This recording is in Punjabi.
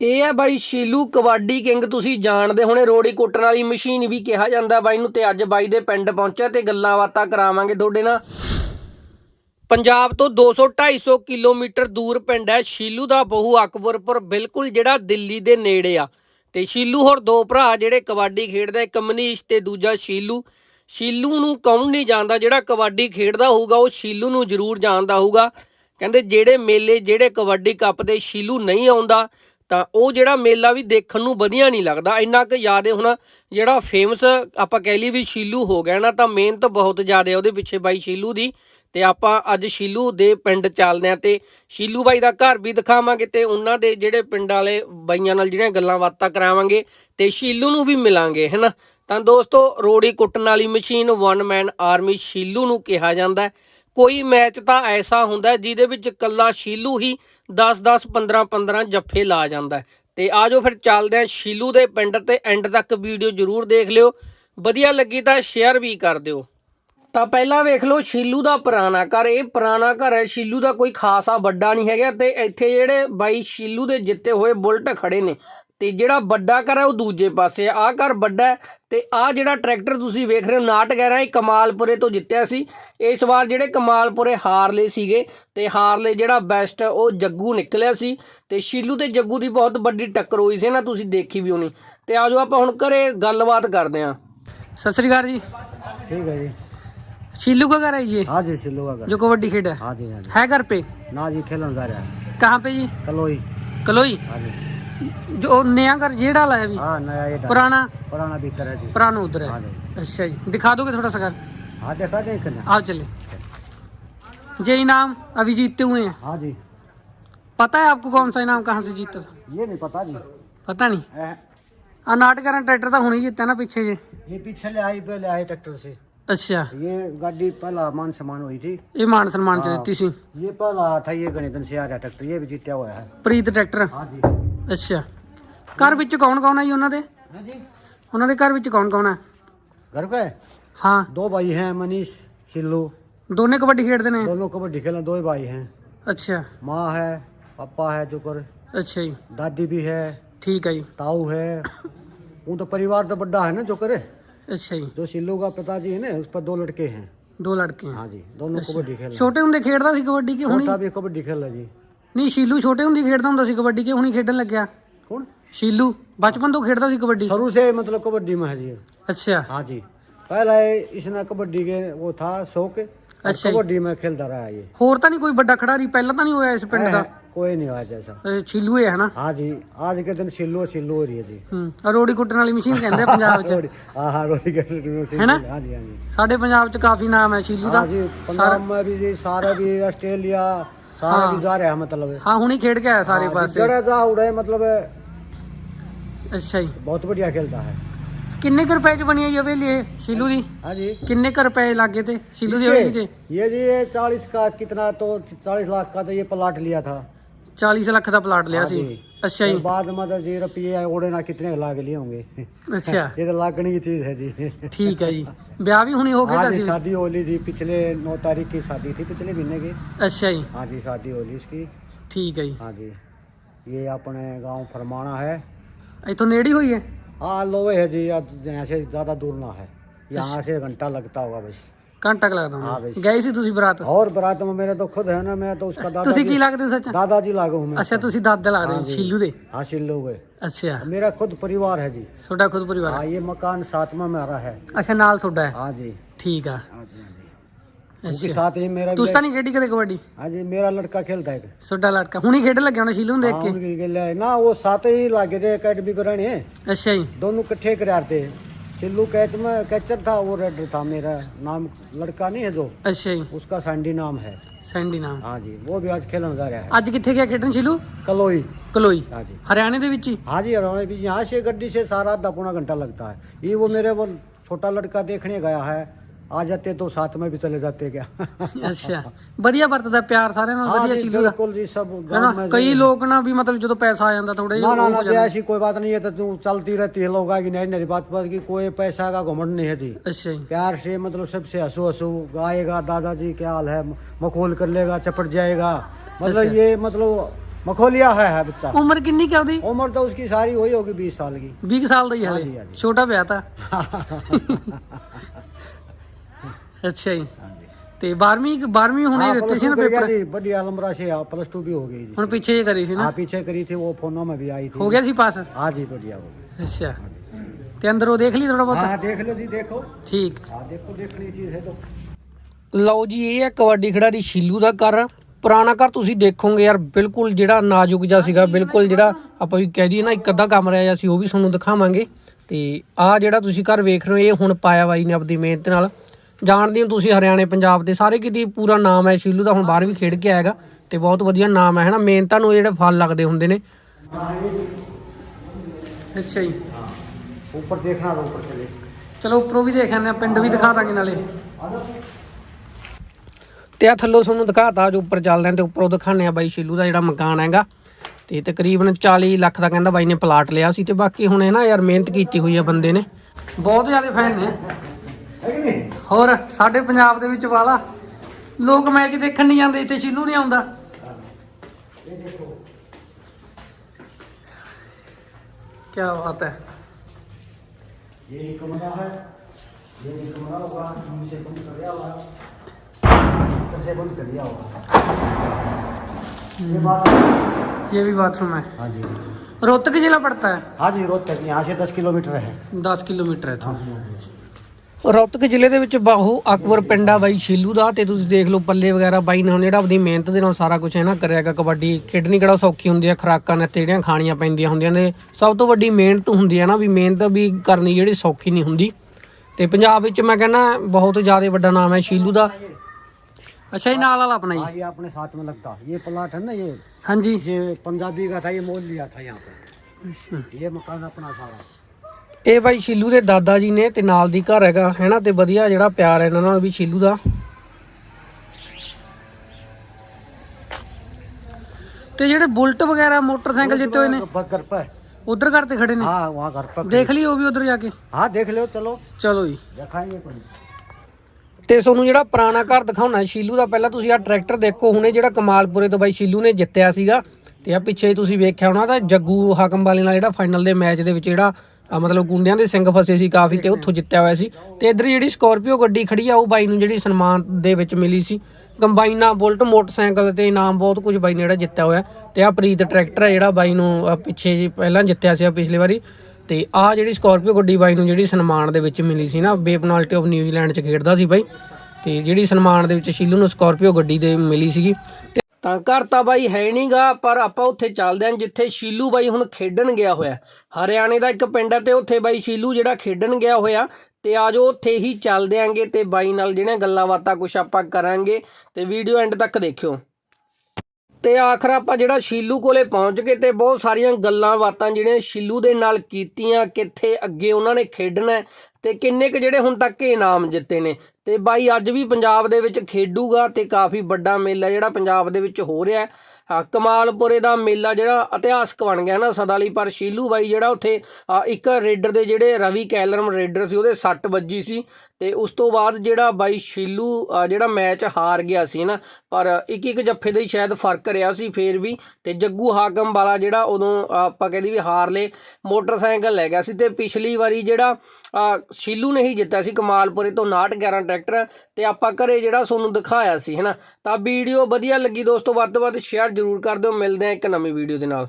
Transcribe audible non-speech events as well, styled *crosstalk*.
ਇਹ ਹੈ ਬਾਈ ਸ਼ੀਲੂ ਕਬੱਡੀ ਕਿੰਗ, ਤੁਸੀਂ ਜਾਣਦੇ ਹੋਣੇ, ਰੋੜੀ ਕੁੱਟਣ ਵਾਲੀ ਮਸ਼ੀਨ ਵੀ ਕਿਹਾ ਜਾਂਦਾ ਬਾਈ ਨੂੰ ਤੇ ਅੱਜ ਬਾਈ ਦੇ ਪਿੰਡ ਪਹੁੰਚਿਆ ਤੇ ਗੱਲਾਂ ਬਾਤਾਂ ਕਰਾਵਾਂਗੇ ਤੁਹਾਡੇ ਨਾਲ। ਪੰਜਾਬ ਤੋਂ 200 250 ਕਿਲੋਮੀਟਰ ਦੂਰ ਪਿੰਡ ਹੈ ਸ਼ੀਲੂ ਦਾ ਬਹੂ ਅਕਬਰਪੁਰ, ਬਿਲਕੁਲ ਜਿਹੜਾ ਦਿੱਲੀ ਦੇ ਨੇੜੇ ਆ। ਤੇ ਸ਼ੀਲੂ ਹੋਰ ਦੋ ਭਰਾ ਜਿਹੜੇ ਕਬੱਡੀ ਖੇਡਦੇ, ਇੱਕ ਮਨੀਸ਼ ਤੇ ਦੂਜਾ ਸ਼ੀਲੂ। ਸ਼ੀਲੂ ਨੂੰ ਕੌਣ ਨਹੀਂ ਜਾਣਦਾ, ਜਿਹੜਾ ਕਬੱਡੀ ਖੇਡਦਾ ਹੋਊਗਾ, ਉਹ ਸ਼ੀਲੂ ਨੂੰ ਜ਼ਰੂਰ ਜਾਣਦਾ ਹੋਊਗਾ। ਕਹਿੰਦੇ ਜਿਹੜੇ ਮੇਲੇ, ਜਿਹੜੇ ਕਬੱਡੀ ਕੱਪ ਦੇ ਸ਼ੀਲੂ ਨਹੀਂ ਆਉਂਦਾ ਤਾਂ ਉਹ ਜਿਹੜਾ ਮੇਲਾ ਵੀ ਦੇਖਣ ਨੂੰ ਵਧੀਆ ਨਹੀਂ ਲੱਗਦਾ। ਇੰਨਾ ਕੁ ਯਾਦ ਹੈ ਹੁਣ ਜਿਹੜਾ ਫੇਮਸ ਆਪਾਂ ਕਹਿ ਲਈ ਵੀ ਸ਼ੀਲੂ ਹੋ ਗਿਆ ਨਾ, ਤਾਂ ਮਿਹਨਤ ਬਹੁਤ ਜ਼ਿਆਦਾ ਉਹਦੇ ਪਿੱਛੇ ਬਾਈ ਸ਼ੀਲੂ ਦੀ। ਤੇ ਆਪਾਂ ਅੱਜ ਸ਼ੀਲੂ ਦੇ ਪਿੰਡ ਚੱਲਦੇ ਆਂ ਤੇ ਸ਼ੀਲੂ ਬਾਈ ਦਾ ਘਰ ਵੀ ਦਿਖਾਵਾਂਗੇ ਤੇ ਉਹਨਾਂ ਦੇ ਜਿਹੜੇ ਪਿੰਡ ਵਾਲੇ ਬਾਈਆਂ ਨਾਲ ਜਿਹੜੀਆਂ ਗੱਲਾਂ ਬਾਤਾਂ ਕਰਾਵਾਂਗੇ ਤੇ ਸ਼ੀਲੂ ਨੂੰ ਵੀ ਮਿਲਾਂਗੇ, ਹੈਨਾ? ਤਾਂ ਦੋਸਤੋ, ਰੋੜੀ ਕੁੱਟਣ ਵਾਲੀ machine one man army Shilu ਨੂੰ ਕਿਹਾ ਜਾਂਦਾ ਕੋਈ ਮੈਚ ਤਾਂ ਐਸਾ ਹੁੰਦਾ ਜਿਹਦੇ ਵਿੱਚ ਕੱਲਾ ਸ਼ੀਲੂ ਹੀ 10-10 15-15 ਜੱਫੇ ਲਾ ਜਾਂਦਾ ਹੈ। ਤੇ ਆਜੋ ਫਿਰ ਚੱਲਦੇ ਆਂ ਸ਼ੀਲੂ ਦੇ ਪਿੰਡ ਤੇ ਐਂਡ ਤੱਕ ਵੀਡੀਓ ਜਰੂਰ ਦੇਖ ਲਿਓ। ਵਧੀਆ ਲੱਗੀ ਤਾਂ ਸ਼ੇਅਰ ਵੀ ਕਰ ਦਿਓ। ਤਾਂ ਪਹਿਲਾਂ ਵੇਖ ਲਓ ਸ਼ੀਲੂ ਦਾ ਪੁਰਾਣਾ ਘਰ। ਇਹ ਪੁਰਾਣਾ ਘਰ ਹੈ, ਸ਼ੀਲੂ ਦਾ ਕੋਈ ਖਾਸਾ ਵੱਡਾ ਨਹੀਂ ਹੈਗਾ ਤੇ ਇੱਥੇ ਜਿਹੜੇ ਬਾਈ ਸ਼ੀਲੂ ਦੇ ਜਿੱਤੇ ਹੋਏ ਬੁਲਟ ਖੜੇ ਨੇ। ਤੇ ਜਿਹੜਾ ਵੱਡਾ ਘਰ ਹੈ ਉਹ ਦੂਜੇ ਪਾਸੇ ਆਹ ਘਰ ਵੱਡਾ ਹੈ ਤੇ ਆਹ ਜਿਹੜਾ ਟਰੈਕਟਰ ਤੁਸੀਂ ਵੇਖ ਰਹੇ ਹੋ ਨਾਟ ਕਹਿ ਰਿਹਾ ਇਹ ਕਮਾਲਪੁਰੇ ਤੋਂ ਜਿੱਤਿਆ ਸੀ ਇਸ ਵਾਰ ਜਿਹੜੇ ਕਮਾਲਪੁਰੇ ਹਾਰਲੇ ਸੀਗੇ ਤੇ ਹਾਰਲੇ ਜਿਹੜਾ ਬੈਸਟ ਉਹ ਜੱਗੂ ਨਿਕਲਿਆ ਸੀ ਤੇ ਸ਼ੀਲੂ ਤੇ ਜੱਗੂ ਦੀ ਬਹੁਤ ਵੱਡੀ ਟੱਕਰ ਹੋਈ ਸੀ ਨਾ ਤੁਸੀਂ ਦੇਖੀ ਵੀ ਹੋਣੀ ਤੇ ਆਜੋ ਆਪਾਂ ਹੁਣ ਘਰੇ ਗੱਲਬਾਤ ਕਰਦੇ ਹਾਂ ਸਤਿ ਸ੍ਰੀ ਅਕਾਲ ਜੀ ठीक है जी शीलू का घर है ये हाँ जी सिल्लू का घर जो कबड्डी खेल है हाँ जी हाँ जी है घर पे ना जी खेलन जा रहा है कहाँ पे जी कलोई कलोई हाँ जी जो नया घर ये डाला है अभी नया ये पुराना पुराना भीतर है जी पुराना उधर है अच्छा जी दिखा दोगे थोड़ा सा घर हाँ देखा देख आओ चले ये इनाम अभी जीतते हुए हैं हाँ जी पता है आपको कौन सा इनाम कहाँ से जीतता था ये नहीं पता जी पता नहीं अनाट का ट्रैक्टर तो हुने जीता ना पीछे ये ये पीछे ले आई पहले आए ट्रैक्टर से अच्छा ये गाड़ी पहला मान सम्मान हुई थी ये मान सम्मान हाँ। चलती सी ये पहला था ये गणितन से आ रहा ट्रैक्टर ये भी जीता हुआ है प्रीत ट्रैक्टर हाँ जी ਅੱਛਾ ਘਰ ਵਿੱਚ ਕੌਣ ਕੌਣ ਹੈ ਜੀ ਉਹਨਾਂ ਦੇ हाँ जी ਉਹਨਾਂ ਦੇ ਘਰ ਵਿੱਚ ਕੌਣ ਕੌਣ ਹੈ घर का है ਹਾਂ दो भाई हैं मनीष सिल्लू ਦੋਨੇ ਕਬੱਡੀ ਖੇਡਦੇ ਨੇ दोनों कबड्डी खेलना दो ही भाई हैं ਅੱਛਾ माँ है पापा है जो कर ਅੱਛਾ ਜੀ दादी भी है ਠੀਕ ਹੈ ਜੀ ताऊ है वो तो परिवार तो बड़ा है ना जो करे ਅੱਛਾ ਜੀ जो सिल्लू का पिताजी है ना उस पर दो लड़के हैं ਦੋ ਲੜਕੇ ਹੈ हाँ जी दोनों कबड्डी खेल रहे हैं। ਛੋਟੇ ਹੁੰਦੇ ਖੇਡਦਾ ਸੀ ਕਬੱਡੀ ਕਿ ਹੁਣੀ छोटा भी कबड्डी खेल रहा है जी ਨਹੀਂ ਸ਼ੀਲੂ ਛੋਟੇ ਹੁੰਦੇ ਖੇਡਦਾ ਹੁੰਦਾ ਸੀ ਕਬੱਡੀ ਕਿ ਹੁਣੀ ਖੇਡਣ ਲੱਗਿਆ कौन ਸ਼ੀਲੂ ਬਚਪਨ ਤੋਂ ਖੇਡਦਾ ਸੀ ਕਬੱਡੀ शुरू से मतलब कबड्डी में है जी ਅੱਛਾ हाँ जी पहले इसने कबड्डी के वो था शौक और अच्छा जी। कबड्डी में खेलता रहा है ये ਹੋਰ ਤਾਂ ਨਹੀਂ ਕੋਈ ਵੱਡਾ ਖਿਡਾਰੀ ਪਹਿਲਾਂ ਤਾਂ ਨਹੀਂ ਹੋਇਆ ਇਸ ਪਿੰਡ ਦਾ है, कोई नहीं हुआ जैसा ਇਹ ਸ਼ੀਲੂ ਹੈ ਹਨਾ हाँ जी आज के दिन सिल्लू सिल्लू हो रही है जी ਹੂੰ ਆਹ ਰੋੜੀ ਕੁੱਟਣ ਵਾਲੀ ਮਸ਼ੀਨ ਕਹਿੰਦੇ ਆ ਪੰਜਾਬ 'ਚ रोटी- हाँ हाँ रोटी के सिल्लू है ना? हाँ जी हाँ जी ਸਾਡੇ ਪੰਜਾਬ 'ਚ ਕਾਫੀ ਨਾਮ ਹੈ ਸ਼ੀਲੂ ਦਾ हाँ जी पंजाब में भी जी सारे भी ऑस्ट्रेलिया सारे हाँ। भी जा रहे हैं मतलब ਹਾਂ ਹੁਣੀ ਖੇਡ ਕੇ ਆਇਆ ਸਾਰੇ हाँ जी, ਪਾਸੇ जड़े जा उड़े मतलब ਅੱਛਾ ਜੀ बहुत बढ़िया खेलता है ਕਿੰਨੇ ਕੁ ਰੁਪਏ 'ਚ ਬਣੀ ਹੈ ਇਹ ਹਵੇਲੀ ਇਹ ਸ਼ੀਲੂ ਦੀ हाँ जी ਕਿੰਨੇ ਕੁ ਰੁਪਏ ਲੱਗੇ ਤੇ ਸ਼ੀਲੂ ਦੀ ਹਵੇਲੀ 'ਚ ये जी ये चालीस का कितना तो चालीस लाख का तो ये प्लाट लिया था 40 ਲੱਖ ਦਾ ਪਲਾਟ ਲਿਆ हाँ ਸੀ जी। अच्छा जी बाद तो जी रुपये ओड़े ना कितने लाग लिए होंगे। अच्छा। *laughs* ये तो लागने की चीज़ है जी। ठीक है जी। ब्याह भी होनी हो गया जी? शादी होली थी पिछले तारीख की शादी थी पिछले महीने की। अच्छा जी। जी शादी होली इसकी। ठीक है जी। हाँ जी। ये अपने गाँव फरमाना है। इतो नेड़ी हुई है? हाँ, है जी ज़्यादा दूर ना है। अच्छा। से घंटा लगता होगा बस। ਘੰਟਾ ਕੁ ਲੱਗਦਾ ਹਾਂ ਹੋਣਾ ਬਈ। ਗਏ ਸੀ ਤੁਸੀਂ ਬਰਾਤ और बारात में मेरे तो खुद है ना मैं तो उसका दादा ਤੁਸੀਂ ਕੀ ਲੱਗਦੇ ਹੋ ਸੱਚ दादाजी लागू हूँ मैं ਅੱਛਾ ਤੁਸੀਂ ਦਾਦਾ ਲੱਗਦੇ ਹੋ ਹਾਂ ਜੀ। ਸ਼ੀਲੂ ਦੇ हासिल लोग है ਅੱਛਾ मेरा खुद परिवार है जी ਤੁਹਾਡਾ ਖੁਦ ਪਰਿਵਾਰ हाँ ये मकान सातवा में आ रहा है ਅੱਛਾ ਨਾਲ ਤੁਹਾਡਾ ਹੈ हाँ जी ਠੀਕ ਆ हाँ जी हाँ जी उसके ਅੱਛਾ साथ ही मेरा भी ਤੁਸੀਂ ਤਾਂ ਨਹੀਂ ਖੇਡੀ ਕਦੇ ਕਬੱਡੀ हाँ जी मेरा लड़का खेलता है ਤੁਹਾਡਾ ਲੜਕਾ ਹੁਣੀ ਖੇਡਣ ਲੱਗਿਆ ਹੋਣਾ ਸ਼ੀਲੂ ਨੂੰ ਦੇਖ हाँ, ਕੇ उनकी गेले है। ना वो साथ ही लागे थे अकेडमी कराने ਅੱਛਾ ਜੀ दोनों इकट्ठे कराते सिल्लू कैच में कैचर था वो रेडर था मेरा नाम लड़का नहीं है जो ਅੱਛਾ ਜੀ उसका सैंडी नाम है ਸੈਂਡੀ ਨਾਮ हाँ जी वो भी आज खेलने जा रहा है ਅੱਜ ਕਿੱਥੇ ਗਿਆ ਖੇਡਣ ਸ਼ੀਲੂ कलोई ਕਲੋਈ हाँ जी ਹਰਿਆਣੇ ਦੇ ਵਿੱਚ ਹੀ हाँ जी हमारे भी यहाँ से गड्डी से सारा आधा पौना घंटा लगता है ये वो मेरे वो छोटा लड़का देखने गया है आ जाते तो साथ में भी चले जाते क्या ਅੱਛਾ ਵਧੀਆ ਵਰਤਦਾ ਪਿਆਰ ਸਾਰਿਆਂ ਨਾਲ हाँ ਵਧੀਆ जी ਸ਼ੀਲੂ ਦਾ बिल्कुल जी सब ਹੈ ਨਾ गाँव में ਕਈ ਲੋਕ ਨਾ ਵੀ ਮਤਲਬ ਜਦੋਂ ਪੈਸਾ ਆ ਜਾਂਦਾ ਥੋੜੇ ना ना ਜਿਹਾ ना जी, ऐसी कोई बात नहीं है तो तू चलती रहती है लोग की नहीं मेरी बात पर की कोई पैसा का घमंड नहीं है जी ਅੱਛਾ जी प्यार से मतलब सबसे हंसू हंसू गाएगा दादाजी क्या हाल है मखोल कर लेगा चपट जाएगा मतलब अच्छा। ये मतलब मखोलिया है है बच्चा ਉਮਰ ਕਿੰਨੀ ਕਿ ਉਹਦੀ उम्र तो उसकी सारी वही होगी बीस साल की 20 ਸਾਲ ਦਾ ਹੀ ਹਾਂਜੀ, ਹਲੇ ਹਾਂਜੀ। ਛੋਟਾ ਵਿਆਹ ਤਾਂ ਅੱਛਾ ਜੀ हाँ जी। ਤੇ 12ਵੀਂ 12ਵੀਂ ਹੁਣੇ हाँ, ਦਿੱਤੇ प्लस ਸੀ टू ਨਾ कर गया ਪੇਪਰ जी, बड़ी आलमरा से हाँ, प्लस टू भी हो गई जी ਹੁਣ ਪਿੱਛੇ ਜੇ ਕਰੀ ਸੀ ਨਾ हाँ पीछे करी थी वो फोनों में भी आई थी ਹੋ ਗਿਆ ਸੀ ਪਾਸ हाँ जी बढ़िया हो गई ਅੱਛਾ ਤੇ ਅੰਦਰ ਉਹ ਦੇਖ ਲਈ ਥੋੜਾ ਬਹੁਤ हाँ देख लो जी देखो ਠੀਕ हाँ देखो देखनी चीज है तो ਲਓ ਜੀ ਇਹ ਹੈ ਕਬੱਡੀ ਖਿਡਾਰੀ ਸ਼ੀਲੂ ਦਾ ਘਰ ਪੁਰਾਣਾ ਘਰ ਤੁਸੀਂ ਦੇਖੋਗੇ ਯਾਰ ਬਿਲਕੁਲ ਜਿਹੜਾ ਨਾਜ਼ੁਕ ਜਿਹਾ ਸੀਗਾ ਬਿਲਕੁਲ ਜਿਹੜਾ ਆਪਾਂ ਵੀ ਕਹਿ ਦਈਏ ਨਾ ਇੱਕ ਅੱਧਾ ਕਮਰਾ ਜਿਹਾ ਸੀ ਉਹ ਵੀ ਤੁਹਾਨੂੰ ਦਿਖਾਵਾਂਗੇ ਤੇ ਆਹ ਜਿਹੜਾ ਤੁਸੀਂ ਘਰ ਵੇਖ ਰਹੇ ਹੋ ਇਹ ਹੁਣ ਪਾਇਆ ਬਾਈ ਨੇ ਆਪਣੀ ਮਿਹਨਤ ਨਾਲ ਜਾਣਦੇ ਹੋ ਤੁਸੀਂ ਹਰਿਆਣੇ ਪੰਜਾਬ ਦੇ ਸਾਰੇ ਕਿਤੇ ਪੂਰਾ ਨਾਮ ਹੈ ਸ਼ੀਲੂ ਦਾ ਹੁਣ ਬਾਹਰ ਵੀ ਖੇਡ ਕੇ ਆਏਗਾ ਤੇ ਬਹੁਤ ਵਧੀਆ ਨਾਮ ਹੈ ਹਨਾ ਮਿਹਨਤਾਂ ਨੂੰ ਜਿਹੜੇ ਫਲ ਲੱਗਦੇ ਹੁੰਦੇ ਨੇ। ਅੱਛਾ ਜੀ। ਉੱਪਰ ਦੇਖਣਾ ਤਾਂ ਉੱਪਰ ਚਲੇ। ਚਲੋ ਉੱਪਰੋਂ ਵੀ ਦੇਖ ਆਨੇ ਪਿੰਡ ਵੀ ਦਿਖਾ ਦਾਂਗੇ ਨਾਲੇ। ਤੇ ਆ ਥੱਲੋਂ ਤੁਹਾਨੂੰ ਦਿਖਾਤਾ ਜੋ ਉੱਪਰ ਚੱਲਦੇ ਤੇ ਉੱਪਰੋਂ ਦਿਖਾਣੇ ਆ ਬਾਈ ਸ਼ੀਲੂ ਦਾ ਜਿਹੜਾ ਮਕਾਨ ਹੈਗਾ। ਤੇ ਤਕਰੀਬਨ 40 ਲੱਖ ਦਾ ਕਹਿੰਦਾ ਬਾਈ ਨੇ ਪਲਾਟ ਲਿਆ ਸੀ ਤੇ ਬਾਕੀ ਹੁਣ ਇਹ ਨਾ ਯਾਰ ਮਿਹਨਤ ਕੀਤੀ ਹੋਈ ਆ ਬੰਦੇ ਨੇ। ਬਹੁਤ ਜ਼ਿਆਦਾ ਫੈਨ ਨੇ। ਹੈ ਕਿ ਨਹੀਂ? ਹੋਰ ਸਾਡੇ ਪੰਜਾਬ ਦੇ ਵਿੱਚ ਵਾਲਾ ਲੋਕ ਮੈਚ ਦੇਖਣ ਨਹੀਂ ਜਾਂਦੇ ਇੱਥੇ ਸ਼ੀਲੂ ਨਹੀਂ ਆਉਂਦਾ ਕੀ ਬਾਤ ਹੈ ये एक कमरा है ये एक कमरा होगा नीचे बंद कर दिया हुआ ऊपर से बंद कर दिया हुआ ये बात ये भी बाथरूम है हाँ जी रोहतक जिला पड़ता है हाँ जी रोहतक यहाँ से दस किलोमीटर है 10 ਕਿਲੋਮੀਟਰ ਹੈ ਇੱਥੋਂ ਰੌਤਕ ਜ਼ਿਲ੍ਹੇ ਦੇ ਵਿੱਚ ਬਾਹੂ ਅਕਬਰ ਪਿੰਡਾ ਬਾਈ ਸ਼ੀਲੂ ਦਾ ਤੇ ਤੁਸੀਂ ਦੇਖ ਲਓ ਪੱਲੇ ਵਗੈਰਾ ਬਾਈ ਨੇ ਹੁਣ ਜਿਹੜਾ ਆਪਣੀ ਮਿਹਨਤ ਦੇ ਨਾਲ ਸਾਰਾ ਕੁਝ ਹੈ ਨਾ ਕਰਿਆਗਾ ਕਬੱਡੀ ਖੇਡਣੀ ਕਿਹੜਾ ਸੌਖੀ ਹੁੰਦੀ ਹੈ ਖਰਾਕਾਂ ਨੇ ਤੇ ਜਿਹੜੀਆਂ ਖਾਣੀਆਂ ਪੈਂਦੀਆਂ ਹੁੰਦੀਆਂ ਨੇ ਸਭ ਤੋਂ ਵੱਡੀ ਮਿਹਨਤ ਹੁੰਦੀ ਹੈ ਨਾ ਵੀ ਮਿਹਨਤ ਵੀ ਕਰਨੀ ਜਿਹੜੀ ਸੌਖੀ ਨਹੀਂ ਹੁੰਦੀ ਤੇ ਪੰਜਾਬ ਵਿੱਚ ਮੈਂ ਕਹਿੰਦਾ ਬਹੁਤ ਜ਼ਿਆਦਾ ਵੱਡਾ ਨਾਮ ਹੈ ਸ਼ੀਲੂ ਦਾ ਅੱਛਾ ਇਹ ਨਾਲ ਵਾਲਾ ਆਪਣਾ हाँ ਜੀ ये अपने साथ में लगता ये प्लाट है ना ये ਹਾਂਜੀ ये पंजाबी का था ये मोल लिया था यहाँ पे ये मकान अपना सारा ਇਹ ਬਾਈ ਸ਼ੀਲੂ ਦੇ ਦਾਦਾ ਜੀ ਨੇ ਤੇ ਨਾਲ ਦੀ ਘਰ ਹੈਗਾ ਹੈਨਾ ਤੇ ਵਧੀਆ ਜਿਹੜਾ ਪਿਆਰ ਹੈ ਇਹਨਾਂ ਨਾਲ ਵੀ ਸ਼ੀਲੂ ਦਾ। ਤੇ ਜਿਹੜੇ ਬੁਲਟ ਵਗੈਰਾ ਮੋਟਰਸਾਈਕਲ ਜਿੱਤੇ ਹੋਏ ਨੇ ਉਧਰ ਘਰ ਤੇ ਖੜੇ ਨੇ? ਹਾਂ ਵਾਂ ਘਰ ਪਾ ਦੇਖ ਲਈ ਉਹ ਵੀ ਉਧਰ ਜਾ ਕੇ। ਹਾਂ ਦੇਖ ਲਿਓ ਚਲੋ। ਚਲੋ ਜੀ। ਦਿਖਾਈਏ ਕੋਈ। ਤੇ ਤੁਹਾਨੂੰ ਜਿਹੜਾ ਪੁਰਾਣਾ ਘਰ ਦਿਖਾਉਣਾ ਸ਼ੀਲੂ ਦਾ ਪਹਿਲਾਂ ਤੁਸੀਂ ਆ ਟਰੈਕਟਰ ਦੇਖੋ ਹੁਣੇ ਜਿਹੜਾ ਕਮਾਲਪੁਰੇ ਤੋਂ ਬਾਈ ਸ਼ੀਲੂ ਨੇ ਜਿੱਤਿਆ ਸੀਗਾ। ਤੇ ਆ ਪਿੱਛੇ ਤੁਸੀਂ ਵੇਖਿਆ ਹੋਣਾ ਤਾਂ ਜੱਗੂ ਹਾਕਮ ਵਾਲੇ ਨਾਲ ਜਿਹੜਾ ਫਾਈਨਲ ਦੇ ਮੈਚ ਦੇ ਵਿੱਚ ਜਿਹੜਾ ਆ ਮਤਲਬ ਗੁੰਡਿਆਂ ਦੇ ਸਿੰਘ ਫਸੇ ਸੀ ਕਾਫੀ ਤੇ ਉੱਥੋਂ ਜਿੱਤਿਆ ਹੋਇਆ ਸੀ। ਤੇ ਇਧਰ ਜਿਹੜੀ ਸਕਾਰਪੀਓ ਗੱਡੀ ਖੜੀ ਆ ਉਹ ਬਾਈ ਨੂੰ ਜਿਹੜੀ ਸਨਮਾਨ ਦੇ ਵਿੱਚ ਮਿਲੀ ਸੀ। ਕੰਬਾਈਨਾਂ ਬੁਲਟ ਮੋਟਰਸਾਈਕਲ ਤੇ ਇਨਾਮ ਬਹੁਤ ਕੁਝ ਬਾਈ ਨੇ ਜਿਹੜਾ ਜਿੱਤਿਆ ਹੋਇਆ। ਤੇ ਆ ਪ੍ਰੀਤ ਟਰੈਕਟਰ ਹੈ ਜਿਹੜਾ ਬਾਈ ਨੂੰ ਪਿੱਛੇ ਜੀ ਪਹਿਲਾਂ ਜਿੱਤਿਆ ਸੀ ਪਿਛਲੀ ਵਾਰੀ। ਤੇ ਆ ਜਿਹੜੀ ਸਕਾਰਪੀਓ ਗੱਡੀ ਬਾਈ ਨੂੰ ਜਿਹੜੀ ਸਨਮਾਨ ਦੇ ਵਿੱਚ ਮਿਲੀ ਸੀ ਨਾ ਬੇ ਪੈਨਲਟੀ ਆਫ ਨਿਊਜ਼ੀਲੈਂਡ 'ਚ ਖੇਡਦਾ ਸੀ ਬਾਈ। ਤੇ ਜਿਹੜੀ ਸਨਮਾਨ ਦੇ ਵਿੱਚ ਸ਼ੀਲੂ ਨੂੰ ਸਕਾਰਪੀਓ ਗੱਡੀ ਦੇ ਮਿਲੀ ਸੀਗੀ। ਤੇ ਤਾਂ ਘਰ ਤਾਂ ਬਾਈ ਹੈ ਨਹੀਂਗਾ, ਪਰ ਆਪਾਂ ਉੱਥੇ ਚੱਲਦੇ ਆਂ ਜਿੱਥੇ ਸ਼ੀਲੂ ਬਾਈ ਹੁਣ ਖੇਡਣ ਗਿਆ ਹੋਇਆ। ਹਰਿਆਣੇ ਦਾ ਇੱਕ ਪਿੰਡ ਹੈ ਤੇ ਉੱਥੇ ਬਾਈ ਸ਼ੀਲੂ ਜਿਹੜਾ ਖੇਡਣ ਗਿਆ ਹੋਇਆ ਤੇ ਆਜੋ ਉੱਥੇ ਹੀ ਚੱਲਦੇ ਆਂਗੇ ਤੇ ਬਾਈ ਨਾਲ ਜਿਹੜੀਆਂ ਗੱਲਾਂ ਬਾਤਾਂ ਕੁਛ ਆਪਾਂ ਕਰਾਂਗੇ ਤੇ ਵੀਡੀਓ ਐਂਡ ਤੱਕ ਦੇਖਿਓ। ਤੇ ਆਖਰ ਆਪਾਂ ਜਿਹੜਾ ਸ਼ੀਲੂ ਕੋਲੇ ਪਹੁੰਚ ਗਏ ਤੇ ਬਹੁਤ ਸਾਰੀਆਂ ਗੱਲਾਂ ਬਾਤਾਂ ਜਿਹੜੀਆਂ ਸ਼ੀਲੂ ਦੇ ਨਾਲ ਕੀਤੀਆਂ, ਕਿੱਥੇ ਅੱਗੇ ਉਹਨਾਂ ਨੇ ਖੇਡਣਾ ਹੈ ਤੇ ਕਿੰਨੇ ਕੁ ਜਿਹੜੇ ਹੁਣ ਤੱਕ ਇਨਾਮ ਜਿੱਤੇ ਨੇ। ਤੇ ਬਾਈ, ਅੱਜ ਵੀ ਪੰਜਾਬ ਦੇ ਵਿੱਚ ਖੇਡੂਗਾ ਤੇ ਕਾਫੀ ਵੱਡਾ ਮੇਲਾ ਜਿਹੜਾ ਪੰਜਾਬ ਦੇ ਵਿੱਚ ਹੋ ਰਿਹਾ ਹੈ। ਕਮਾਲਪੁਰੇ ਦਾ ਮੇਲਾ ਜਿਹੜਾ ਇਤਿਹਾਸਕ ਬਣ ਗਿਆ ਨਾ ਸਦਾ ਲਈ, ਪਰ ਸ਼ੀਲੂ ਬਾਈ ਜਿਹੜਾ ਉੱਥੇ ਇੱਕ ਰੇਡਰ ਦੇ ਜਿਹੜੇ ਰਵੀ ਕੈਲਰਮ ਰੇਡਰ ਸੀ, ਉਹਦੇ ਸੱਟ ਵੱਜੀ ਸੀ। ਤੇ ਉਸ ਤੋਂ ਬਾਅਦ ਜਿਹੜਾ ਬਾਈ ਸ਼ੀਲੂ ਜਿਹੜਾ ਮੈਚ ਹਾਰ ਗਿਆ ਸੀ ਨਾ, ਪਰ ਇੱਕ ਇੱਕ ਜੱਫੇ ਦਾ ਹੀ ਸ਼ਾਇਦ ਫ਼ਰਕ ਰਿਹਾ ਸੀ ਫੇਰ ਵੀ, ਤੇ ਜੱਗੂ ਹਾਕਮ ਵਾਲਾ ਜਿਹੜਾ ਉਦੋਂ ਆਪਾਂ ਕਹਿੰਦੇ ਵੀ ਹਾਰ ਲੇ ਮੋਟਰਸਾਈਕਲ ਲੈ ਗਿਆ ਸੀ ਤੇ ਪਿਛਲੀ ਵਾਰੀ ਜਿਹੜਾ ਸ਼ੀਲੂ ਨੇ ਹੀ ਜਿੱਤਿਆ ਸੀ ਕਮਾਲਪੁਰੇ ਤੋਂ 911 ਟਰੈਕਟਰ, ਤੇ ਆਪਾਂ ਘਰੇ ਜਿਹੜਾ ਤੁਹਾਨੂੰ ਦਿਖਾਇਆ ਸੀ, ਹੈਨਾ? ਤਾਂ ਵੀਡੀਓ ਵਧੀਆ ਲੱਗੀ ਦੋਸਤੋ, ਵੱਧ ਤੋਂ ਵੱਧ ਸ਼ੇਅਰ ਜ਼ਰੂਰ ਕਰ ਦਿਓ, ਮਿਲਦੇ ਆ ਇੱਕ ਨਵੀਂ ਵੀਡੀਓ ਦੇ ਨਾਲ।